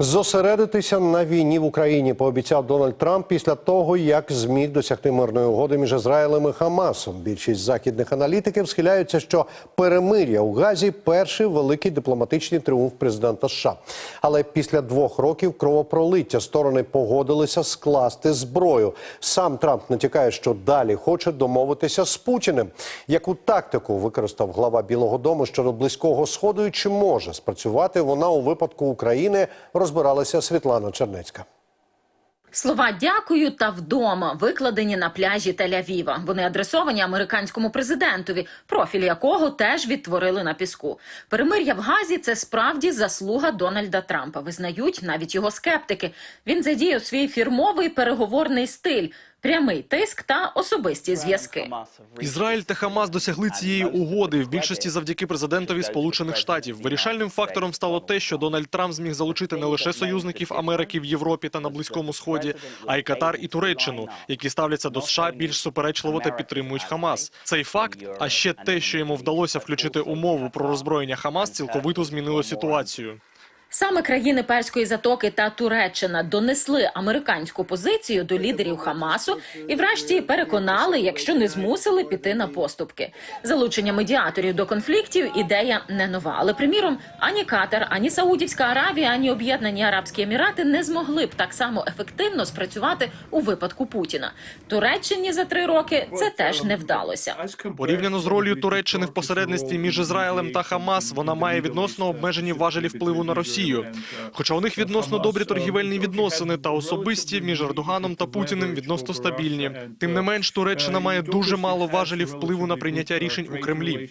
Зосередитися на війні в Україні пообіцяв Дональд Трамп після того, як зміг досягти мирної угоди між Ізраїлем і Хамасом. Більшість західних аналітиків схиляються, що перемир'я у Газі перший великий дипломатичний тріумф президента США. Але після двох років кровопролиття сторони погодилися скласти зброю. Сам Трамп натякає, що далі хоче домовитися з Путіним. Яку тактику використав глава Білого Дому щодо близького сходу і чи може спрацювати вона у випадку України? Розбиралася Світлана Чернецька. Слова дякую та вдома викладені на пляжі Тель-Авіва. Вони адресовані американському президентові, профіль якого теж відтворили на піску. Перемир'я в Газі це справді заслуга Дональда Трампа. Визнають навіть його скептики. Він задіяв свій фірмовий переговорний стиль. Прямий тиск та особисті зв'язки. Ізраїль та Хамас досягли цієї угоди в більшості завдяки президентові Сполучених Штатів. Вирішальним фактором стало те, що Дональд Трамп зміг залучити не лише союзників Америки в Європі та на Близькому Сході, а й Катар і Туреччину, які ставляться до США більш суперечливо та підтримують Хамас. Цей факт, а ще те, що йому вдалося включити умову про роззброєння Хамас, цілковито змінило ситуацію. Саме країни Перської затоки та Туреччина донесли американську позицію до лідерів Хамасу і, врешті, переконали, якщо не змусили піти на поступки. Залучення медіаторів до конфліктів ідея не нова. Але приміром, ані Катар, ані Саудівська Аравія, ані Об'єднані Арабські Емірати не змогли б так само ефективно спрацювати у випадку Путіна. Туреччині за три роки це теж не вдалося. Порівняно з ролью Туреччини в посередництві між Ізраїлем та Хамас, вона має відносно обмежені важелі впливу на Росію. Хоча у них відносно добрі торгівельні відносини та особисті між Ердоганом та Путіним відносно стабільні. Тим не менш, Туреччина має дуже мало важелів впливу на прийняття рішень у Кремлі.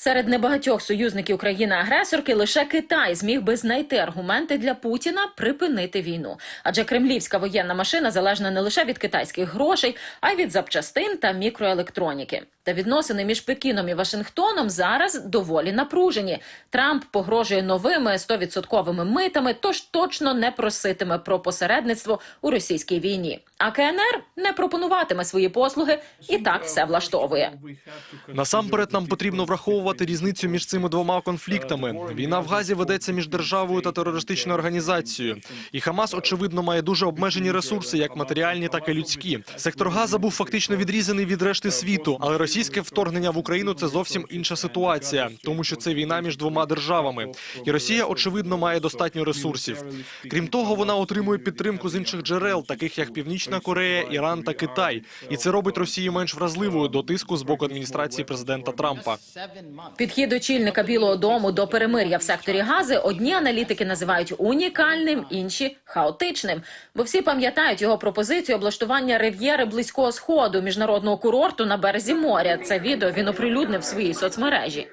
Серед небагатьох союзників країни-агресорки лише Китай зміг би знайти аргументи для Путіна припинити війну. Адже кремлівська воєнна машина залежна не лише від китайських грошей, а й від запчастин та мікроелектроніки. Та відносини між Пекіном і Вашингтоном зараз доволі напружені. Трамп погрожує новими 100% митами, тож точно не проситиме про посередництво у російській війні. А КНР не пропонуватиме свої послуги і так все влаштовує. Насамперед нам потрібно враховувати різницю між цими двома конфліктами. Війна в Газі ведеться між державою та терористичною організацією. І Хамас, очевидно, має дуже обмежені ресурси, як матеріальні, так і людські. Сектор Газа був фактично відрізаний від решти світу, але російське вторгнення в Україну це зовсім інша ситуація, тому що це війна між двома державами. І Росія, очевидно, має достатньо ресурсів. Крім того, вона отримує підтримку з інших джерел, таких як Північна Корея, Іран та Китай. І це робить Росію менш вразливою до тиску з боку адміністрації президента Трампа. Підхід очільника Білого Дому до перемир'я в секторі Гази одні аналітики називають унікальним, інші хаотичним. Бо всі пам'ятають його пропозицію облаштування рив'єри близького сходу міжнародного курорту на березі моря. Це відео він оприлюднив в своїй соцмережі.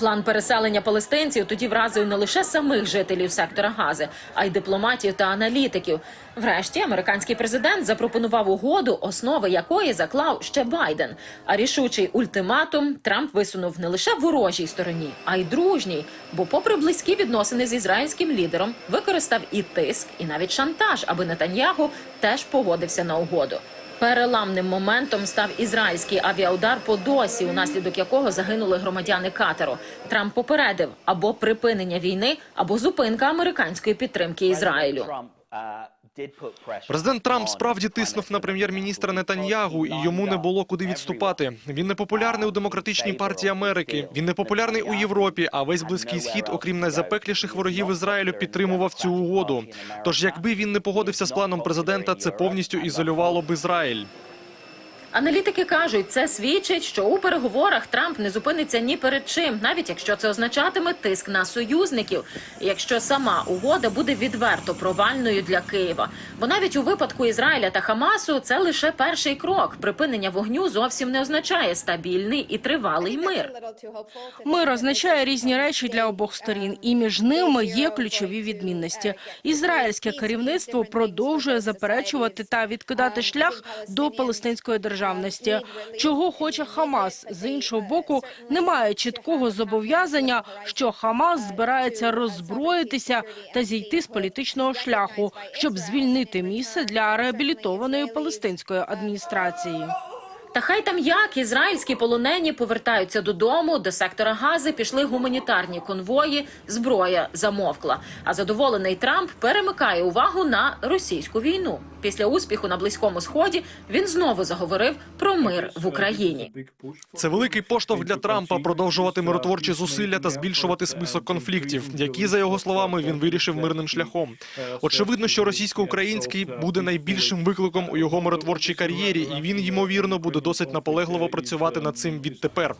План переселення палестинців тоді вразив не лише самих жителів сектора Гази, а й дипломатів та аналітиків. Врешті американський президент запропонував угоду, основи якої заклав ще Байден. А рішучий ультиматум Трамп висунув не лише ворожій стороні, а й дружній. Бо, попри близькі відносини з ізраїльським лідером, використав і тиск, і навіть шантаж, аби Нетаньягу теж погодився на угоду. Переламним моментом став ізраїльський авіаудар по досі, унаслідок якого загинули громадяни катеру. Трамп попередив або припинення війни, або зупинка американської підтримки Ізраїлю. Президент Трамп справді тиснув на прем'єр-міністра Нетаньягу, і йому не було куди відступати. Він не популярний у демократичній партії Америки. Він не популярний у Європі. А весь близький схід, окрім найзапекліших ворогів Ізраїлю, підтримував цю угоду. Тож, якби він не погодився з планом президента, це повністю ізолювало б Ізраїль. Аналітики кажуть, це свідчить, що у переговорах Трамп не зупиниться ні перед чим, навіть якщо це означатиме тиск на союзників, якщо сама угода буде відверто провальною для Києва. Бо навіть у випадку Ізраїля та Хамасу це лише перший крок. Припинення вогню зовсім не означає стабільний і тривалий мир. Мир означає різні речі для обох сторін, і між ними є ключові відмінності. Ізраїльське керівництво продовжує заперечувати та відкидати шлях до палестинської державності. Чого хоче Хамас з іншого боку, немає чіткого зобов'язання, що Хамас збирається роззброїтися та зійти з політичного шляху, щоб звільнити місце для реабілітованої палестинської адміністрації. Та хай там як ізраїльські полонені повертаються додому. До сектора Гази пішли гуманітарні конвої. Зброя замовкла. А задоволений Трамп перемикає увагу на російську війну. Після успіху на близькому сході він знову заговорив про мир в Україні. Це великий поштовх для Трампа продовжувати миротворчі зусилля та збільшувати список конфліктів, які, за його словами, він вирішив мирним шляхом. Очевидно, що російсько-український буде найбільшим викликом у його миротворчій кар'єрі, і він ймовірно буде досить наполегливо працювати над цим відтепер.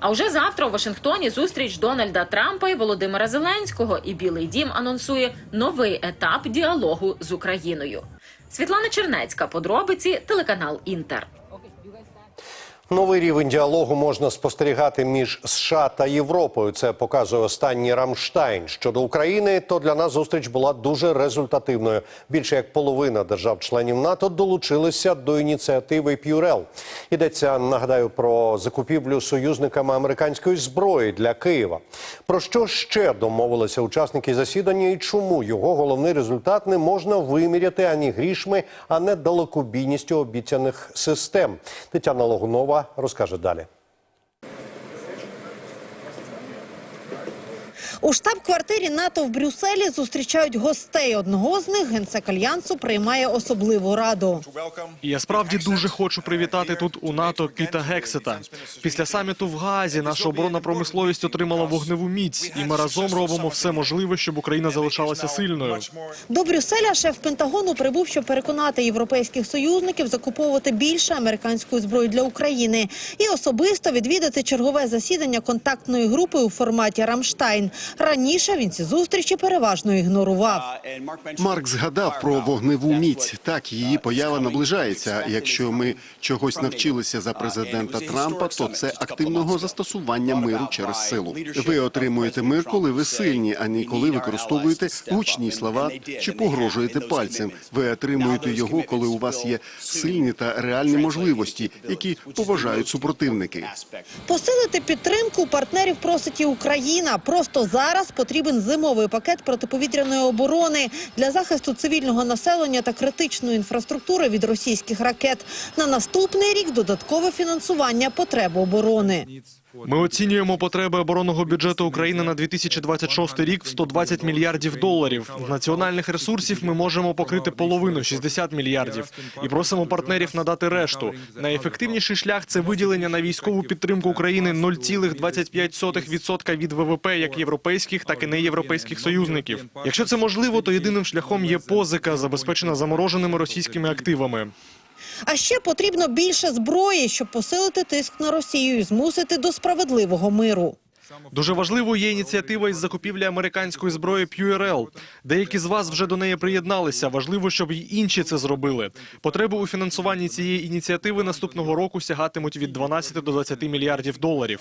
А вже завтра у Вашингтоні зустріч Дональда Трампа і Володимира Зеленського. І Білий Дім анонсує новий етап діалогу з Україною. Світлана Чернецька, подробиці, телеканал Інтер. Новий рівень діалогу можна спостерігати між США та Європою. Це показує останній Рамштайн. Щодо України, то для нас зустріч була дуже результативною. Більше як половина держав-членів НАТО долучилися до ініціативи П'юрел. Йдеться, нагадаю, про закупівлю союзниками американської зброї для Києва. Про що ще домовилися учасники засідання і чому його головний результат не можна виміряти ані грішми, а не далекобійністю обіцяних систем. Тетяна Логунова розкаже далі. У штаб-квартирі НАТО в Брюсселі зустрічають гостей. Одного з них генсек альянсу приймає особливу раду. Я справді дуже хочу привітати тут у НАТО Піта Гексета. Після саміту в Газі наша оборонна промисловість отримала вогневу міць, і ми разом робимо все можливе, щоб Україна залишалася сильною. До Брюсселя шеф Пентагону прибув, щоб переконати європейських союзників закуповувати більше американської зброї для України і особисто відвідати чергове засідання контактної групи у форматі Рамштайн. Раніше він ці зустрічі переважно ігнорував. Марк згадав про вогневу міць. Так, її поява наближається. Якщо ми чогось навчилися за президента Трампа, то це активного застосування миру через силу. Ви отримуєте мир, коли ви сильні, а не коли використовуєте гучні слова чи погрожуєте пальцем. Ви отримуєте його, коли у вас є сильні та реальні можливості, які поважають супротивники. Посилити підтримку партнерів просить і Україна. Просто зараз потрібен зимовий пакет протиповітряної оборони для захисту цивільного населення та критичної інфраструктури від російських ракет. На наступний рік додаткове фінансування потреб оборони. Ми оцінюємо потреби оборонного бюджету України на 2026 рік в 120 мільярдів доларів. З національних ресурсів ми можемо покрити половину 60 мільярдів і просимо партнерів надати решту. Найефективніший шлях це виділення на військову підтримку України 0,25% від ВВП як європейських, так і неєвропейських союзників. Якщо це можливо, то єдиним шляхом є позика, забезпечена замороженими російськими активами. А ще потрібно більше зброї, щоб посилити тиск на Росію і змусити до справедливого миру. Дуже важливою є ініціатива із закупівлі американської зброї PURL. Деякі з вас вже до неї приєдналися. Важливо, щоб й інші це зробили. Потреби у фінансуванні цієї ініціативи наступного року сягатимуть від 12 до 20 мільярдів доларів.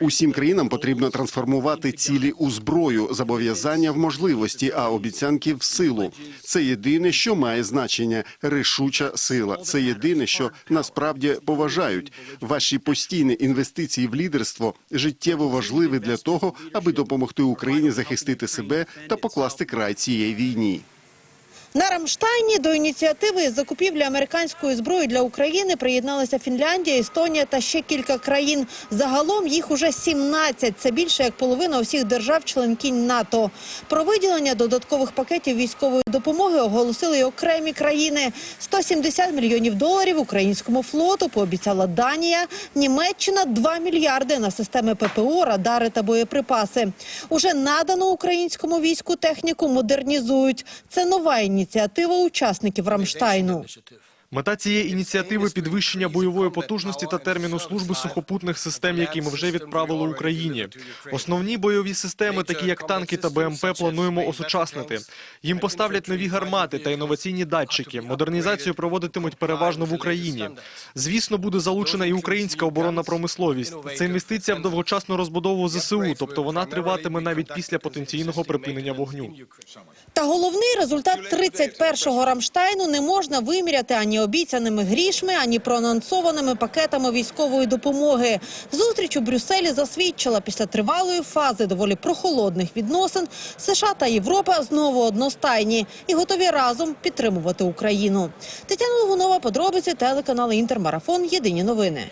Усім країнам потрібно трансформувати цілі у зброю, зобов'язання в можливості, а обіцянки в силу. Це єдине, що має значення рішуча сила. Це єдине, що насправді поважають. Ваші постійні інвестиції в лідерство життєво важливий для того, аби допомогти Україні захистити себе та покласти край цієї війні. На Рамштайні до ініціативи закупівлі американської зброї для України приєдналися Фінляндія, Естонія та ще кілька країн. Загалом їх уже 17. Це більше як половина усіх держав-членкінь НАТО. Про виділення додаткових пакетів військової допомоги оголосили й окремі країни. 170 мільйонів доларів українському флоту пообіцяла Данія, Німеччина 2 мільярди на системи ППО, радари та боєприпаси. Уже надану українському війську техніку модернізують. Це нова ініціатива учасників Рамштайну. Мета цієї ініціативи підвищення бойової потужності та терміну служби сухопутних систем, які ми вже відправили Україні. Основні бойові системи, такі як танки та БМП, плануємо осучаснити. Їм поставлять нові гармати та інноваційні датчики. Модернізацію проводитимуть переважно в Україні. Звісно, буде залучена і українська оборонна промисловість. Це інвестиція в довгочасну розбудову ЗСУ, тобто вона триватиме навіть після потенційного припинення вогню. Та головний результат 31-го Рамштайну не можна виміряти ані обіцяними грішми, ані проанонсованими пакетами військової допомоги. Зустріч у Брюсселі засвідчила після тривалої фази доволі прохолодних відносин США та Європа знову одностайні і готові разом підтримувати Україну. Тетяна Лугунова, подробиці телеканал Інтермарафон. Єдині новини.